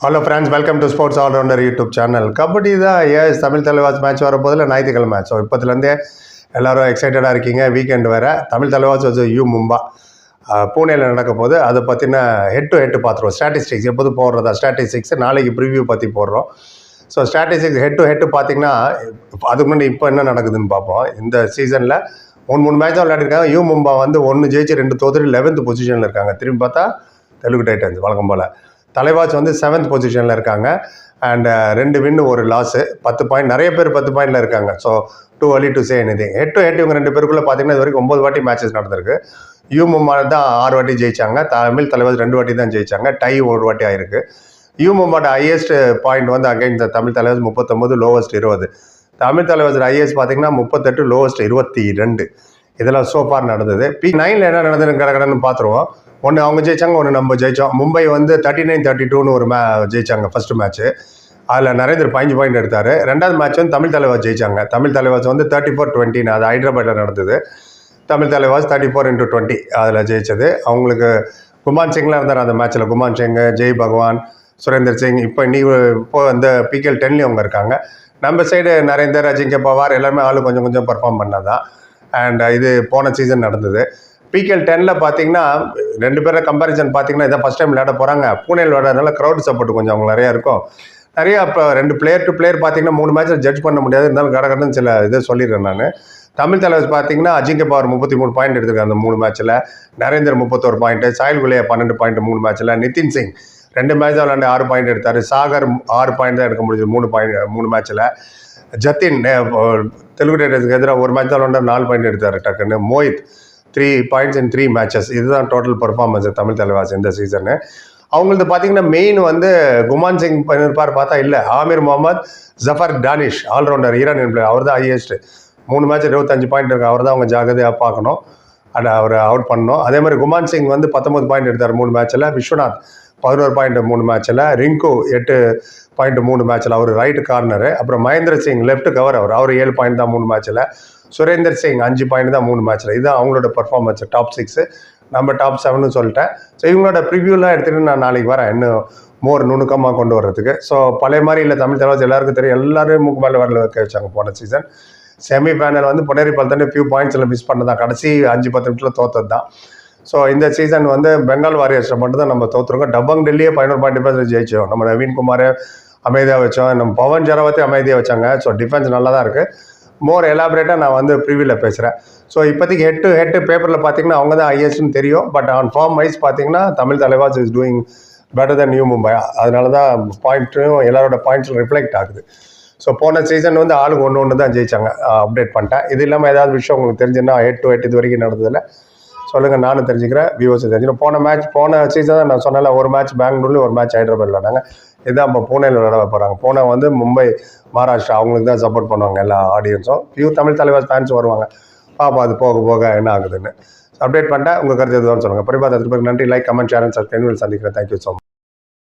Hello friends welcome to sports allrounder YouTube channel kabaddi தான் as Tamil Thalaivas match வரப்போதில் ஞாயிற்றுக்கிழமை match so இப்போத்துலேருந்தே எல்லாரும் எக்ஸைட்டடாக இருக்கீங்க. வீக்கெண்டு வேறு. தமிழ் தலைவாஸ் வச்சு யூ மும்பா பூனேயில் நடக்க போது அதை பற்றின ஹெட் டு ஹெட் பார்த்துருவோம். ஸ்டாட்டிஸ்டிக்ஸ் எப்போது போடுறதா? ஸ்டாட்டிஸ்டிக்ஸ் நாளைக்கு ப்ரிவ்யூ பற்றி போடுறோம். So statistics head to head பார்த்தீங்கன்னா அதுக்கு முன்னாடி இப்போ என்ன நடக்குதுன்னு பார்ப்போம். இந்த சீசனில் மூணு மூணு மேட்ச் தான் விளையாடிருக்காங்க. யூ மும்பா வந்து ஒன்று ஜெயிச்சு ரெண்டு தோத்துட்டு லெவன்த் பொசிஷனில் இருக்காங்க. திரும்பி பார்த்தா தெலுங்கு டைட்டன்ஸ் வழக்கம் போல். தலைவாஸ் வந்து செவன்த் பொசிஷனில் இருக்காங்க. அண்ட் uh, ரெண்டு வின்னு ஒரு லாஸு பத்து பாயிண்ட் நிறைய பேர் பத்து பாயிண்டில் இருக்காங்க. So totally to say any head to head இவங்க ரெண்டு பேருக்குள்ளே பார்த்தீங்கன்னா இது வரைக்கும் ஒம்பது வாட்டி மேட்சஸ் நடந்திருக்கு. யூ மும்பா தான் ஆறு வாட்டி ஜெயிச்சாங்க. தமிழ் தலைவாஸ் ரெண்டு வாட்டி தான் ஜெயிச்சாங்க. டை ஒரு வாட்டி ஆயிருக்கு. யூ மும்பாட்ட ஹையஸ்ட் பாயிண்ட் வந்து அகைன் தமிழ் தலைவாஸ் முப்பத்தொம்பது லோவஸ்ட் இருபது. தமிழ் தலைவாஸ் ஹையஸ்ட் பார்த்தீங்கன்னா முப்பத்தெட்டு லோவஸ்ட் இருபத்தி ரெண்டு இதெல்லாம் சோஃபார் நடந்தது. பி நைனில் என்ன நடந்ததுன்னு கடகடன்னு பார்த்துருவோம் ஒன்று அவங்க ஜெயிச்சாங்க ஒன்று நம்ம ஜெயித்தோம் மும்பை வந்து தேர்ட்டி நைன் தேர்ட்டி டூன்னு ஒரு மே ஜெயிச்சாங்க ஃபஸ்ட்டு மேட்ச்சு அதில் நரேந்திர பாஞ்சு பாயிண்ட் எடுத்தார். ரெண்டாவது மேட்ச் வந்து தமிழ் தலைவாஸ் ஜெயிச்சாங்க. தமிழ் தலைவாஸ் வந்து தேர்ட்டி ஃபோர் டுவெண்ட்டின்னு அது ஹைதராபாத்தில் நடந்தது. Tamil Thalaivas thirty four into twenty அதில் ஜெயிச்சது. அவங்களுக்கு குமான் சிங்லாம் இருந்தார் அந்த மேட்ச்சில் குமான் சிங் ஜெய் பகவான் சுரேந்தர் சிங் இப்போ நீ இப்போ வந்து பிகேஎல் டென்லேயும் அவங்க இருக்காங்க. நம்ம சைடு நரேந்தர் அஜிங்க பவார் எல்லாருமே ஆளு கொஞ்சம் கொஞ்சம் பர்ஃபார்ம் பண்ணதான். அண்ட் இது போன சீசன் நடந்தது. பிகேஎல் டெனில் பார்த்தீங்கன்னா ரெண்டு பேரும் கம்பேரிசன் பார்த்தீங்கன்னா இதான் ஃபஸ்ட் டைம் விளையாட போகிறாங்க பூனேல் விளையாடுறதுனால க்ரௌட் சப்போர்ட் கொஞ்சம் அவங்க நிறையா இருக்கும். நிறையா இப்போ ரெண்டு பிளேயர் டு பிளேயர் பார்த்தீங்கன்னா மூணு மேட்ச்சில் ஜட்ஜ் பண்ண முடியாது. இருந்தாலும் கடகடன்னு சில இதை சொல்லிடுறேன் நான். தமிழ் தலைவர் பார்த்தீங்கன்னா அஜிங்க பவர் முப்பத்தி மூணு பாயிண்ட் எடுத்திருக்காங்க அந்த மூணு மேட்ச்சில் நரேந்தர் முப்பத்தோரு பாயிண்ட்டு சாயல் குலையா பன்னெண்டு பாயிண்ட் மூணு மேட்ச்சில் நிதின் சிங் ரெண்டு மேட்ச் விளாண்டு ஆறு பாயிண்ட் எடுத்தார். சாகர் ஆறு பாயிண்ட் தான் எடுக்க முடிஞ்சது மூணு பாயிண்ட் மூணு மேட்ச்சில் ஜத்தின் தெலுங்கு டைட்டன்ஸுக்கு எதிராக ஒரு மேட்ச் விளாண்டு நாலு பாயிண்ட் எடுத்தார் டக்குன்னு. Mohit three points in three matches இதுதான் டோட்டல் பர்ஃபார்மன்ஸ் தமிழ் தலைவாஸ் இந்த சீசனு அவங்களது பார்த்தீங்கன்னா மெயின் வந்து குமான் சிங் பண்ணியிருப்பார் பார்த்தா இல்லை. Amir Mohammad Zafardanesh allrounder Iranian player அவர் தான் ஹையஸ்ட் மூணு மேட்ச் இருபத்தஞ்சு பாயிண்ட் இருக்கு. அவர் தான் அவங்க ஜாகிரதையாக பார்க்கணும். அண்ட் அவரை அவுட் பண்ணணும். அதே மாதிரி குமான் சிங் வந்து பத்தொம்பது பாயிண்ட் எடுத்தார் மூணு மேட்ச்சில் விஸ்வநாத் பதினோரு பாயிண்ட் மூணு மேட்ச்சில் ரிங்கு எட்டு பாயிண்ட் மூணு மேட்ச்சில் அவர் ரைட் கார்னரு அப்புறம் மகேந்திர சிங் லெஃப்ட் கவர் அவர் அவர் ஏழு பாயிண்ட் தான் மூணு மேட்ச்சில் சுரேந்தர் சிங் அஞ்சு பாயிண்ட் தான் மூணு மேட்ச்சில் இதுதான் அவங்களோட பர்ஃபார்மன்ஸ் டாப் சிக்ஸு நம்ம டாப் செவன்னு சொல்லிட்டேன். ஸோ இவங்களோட ப்ரிவியூலாம் எடுத்துகிட்டு நான் நாளைக்கு வரேன். இன்னும் மோர் நுணுக்கமாக கொண்டு வர்றதுக்கு. ஸோ பழைய மாதிரி இல்லை தமிழ் தலைவர் எல்லாருக்கும் தெரியும். எல்லாரும் மூக்கு மேலே வரல வைக்க வச்சாங்க போன சீசன் செமி ஃபைனல் வந்து பொன்னேரி பல்தானே ஃபியூ பாயிண்ட்ஸில் மிஸ் பண்ணதான். கடைசி அஞ்சு பத்து நிமிஷத்தில் தோத்தது தான் ஸோ இந்த சீசன் வந்து பெங்கால் வாரியர்ஸில் மட்டும் தான் நம்ம தோற்றுருக்கோம் டபங் டெல்லியே பதினோரு பாயிண்ட் டிஃபென்ஸ் ஜெயிச்சோம். நம்ம நவீன்குமார் அமைதியாக வச்சோம். நம்ம பவன் ஜரவத்தை அமைதியாக வச்சாங்க. ஸோ டிஃபென்ஸ் நல்லா தான் இருக்குது மோர் எலாபரேட்டாக நான் வந்து ப்ரிவியூவில் பேசுகிறேன் ஸோ இப்போதைக்கு ஹெட் டு ஹெட் பேப்பரில் பார்த்தீங்கன்னா அவங்க தான் ஐஎஸ்னு தெரியும். பட் ஆன் ஃபார்ம் வைஸ் பார்த்தீங்கன்னா Tamil Thalaivas is doing better than new Mumbai அதனால தான் பாயிண்ட்டும் எல்லாரோட பாயிண்ட்ஸும் ரிஃப்ளெக்ட் ஆகுது. ஸோ போன சீசன் வந்து ஆளுங்க ஒன்று ஒன்று தான் ஜெயிச்சாங்க. அப்டேட் பண்ணிட்டேன். இது இல்லாமல் ஏதாவது விஷயம் உங்களுக்கு தெரிஞ்சுன்னா ஹெட் டு ஹெட் இது வரைக்கும் நடந்ததில்ல. சொல்லுங்கள் நானும் தெரிஞ்சுக்கிறேன் வியூவர்ஸ் தெரிஞ்சுக்கிறேன் போன மேட்ச் போன சீசன் தான் நான் சொன்னல ஒரு மேட்ச் பெங்களூர்லேயும் ஒரு மேட்ச் ஹைதராபாத் விளாண்டாங்க இதுதான் இப்போ பூனேயில் விளாட போகிறாங்க பூனே வந்து மும்பை மகாராஷ்டிரா அவங்களுக்கு தான் சப்போர்ட் பண்ணுவாங்க எல்லா ஆடியன்ஸும் பியூர் தமிழ் தலைவர் ஃபேன்ஸ் வருவாங்க. பாப்பா அது போக போக என்ன ஆகுதுன்னு. அப்டேட் பண்ணிட்டேன் உங்கள் கருத்து எதுவும் சொல்லுங்கள் பரிபாத நன்றி. Like comment share and subscribe சந்திக்கிறேன். Thank you so much